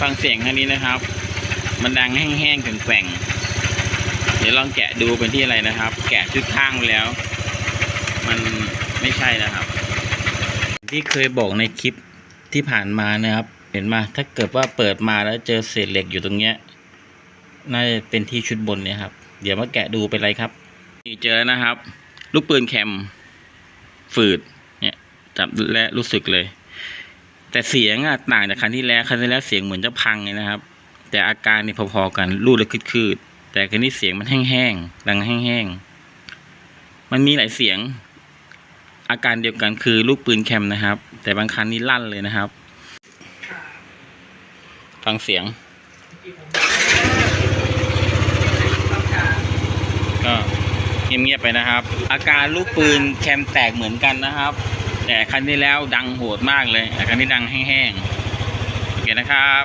ฟังเสียงคันนี้นะครับ มันดังแห้งๆแกว่งๆเดี๋ยวลองแกะดูเป็นที่อะไรนะครับ แกะชุดข้างไปแล้ว มันไม่ใช่นะครับ ที่เคยบอกในคลิปที่ผ่านมานะครับ เห็นมาถ้าเกิดว่าเปิดมาแล้วเจอเศษเหล็กอยู่ตรงเนี้ยน่าจะเป็นที่ชุดบนเนี่ยครับ เดี๋ยวมาแกะดูเป็นไรครับนี่เจอแล้วนะครับ ลูกปืนแคมฝืด เนี่ยจับและรู้สึกเลย แต่เสียงอะต่างจากคันที่แล้วคันที่แล้วเสียงเหมือนจะพังเลยนะครับ แต่อาการนี่พอๆกันรูดแล้วคืดๆแต่คันนี้เสียงมันแห้งๆดังแห้งๆมันมีหลายเสียง อาการเดียวกันคือลูกปืนแคมนะครับ แต่บางคันนี่ลั่นเลยนะครับ ฟังเสียง ก็เงียบๆไปนะครับ อาการลูกปืนแคมแตกเหมือนกันนะครับ แต่คันนี้แล้วดังโหดมากเลยแต่คันนี้ดังแห้งๆโอเคนะครับ